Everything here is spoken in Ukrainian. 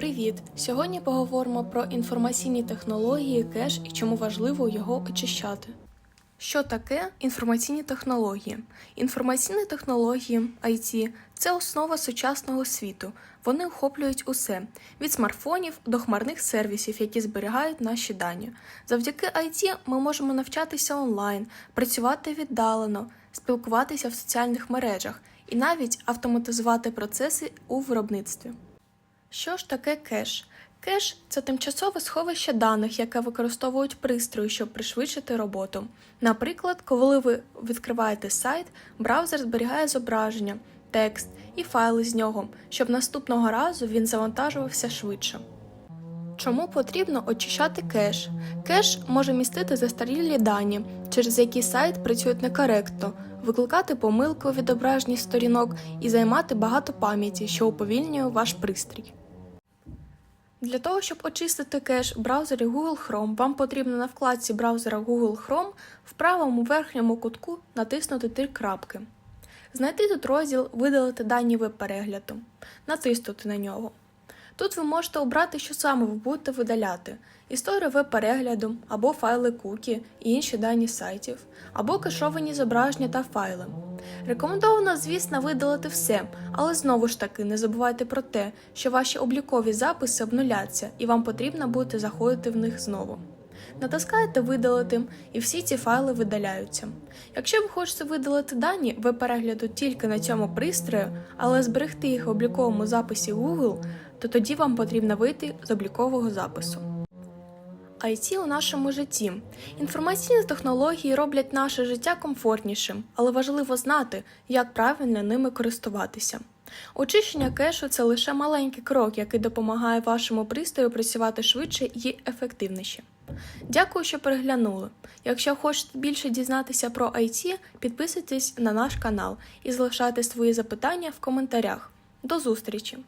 Привіт! Сьогодні поговоримо про інформаційні технології кеш і чому важливо його очищати. Що таке інформаційні технології? Інформаційні технології IT – це основа сучасного світу. Вони охоплюють усе від смартфонів до хмарних сервісів, які зберігають наші дані. Завдяки IT ми можемо навчатися онлайн, працювати віддалено, спілкуватися в соціальних мережах і навіть автоматизувати процеси у виробництві. Що ж таке кеш? Кеш це тимчасове сховище даних, яке використовують пристрої, щоб пришвидшити роботу. Наприклад, коли ви відкриваєте сайт, браузер зберігає зображення, текст і файли з нього, щоб наступного разу він завантажувався швидше. Чому потрібно очищати кеш? Кеш може містити застарілі дані, через які сайт працює некоректно, викликати помилки у відображенні сторінок і займати багато пам'яті, що уповільнює ваш пристрій. Для того, щоб очистити кеш в браузері Google Chrome, вам потрібно на вкладці браузера Google Chrome в правому верхньому кутку натиснути три крапки. Знайти тут розділ Видалити дані веб-перегляду, натиснути на нього. Тут ви можете обрати, що саме ви будете видаляти: історію веб-перегляду, або файли кукі і інші дані сайтів, або кешовані зображення та файли. Рекомендовано, звісно, видалити все, але знову ж таки не забувайте про те, що ваші облікові записи обнуляться і вам потрібно буде заходити в них знову. Натискаєте видалити, і всі ці файли видаляються. Якщо ви хочете видалити дані веб-перегляду тільки на цьому пристрої, але зберегти їх в обліковому записі Google, то тоді вам потрібно вийти з облікового запису. IT у нашому житті. Інформаційні технології роблять наше життя комфортнішим, але важливо знати, як правильно ними користуватися. Очищення кешу це лише маленький крок, який допомагає вашому пристрою працювати швидше і ефективніше. Дякую, що переглянули. Якщо хочете більше дізнатися про IT, підписуйтесь на наш канал і залишайте свої запитання в коментарях. До зустрічі!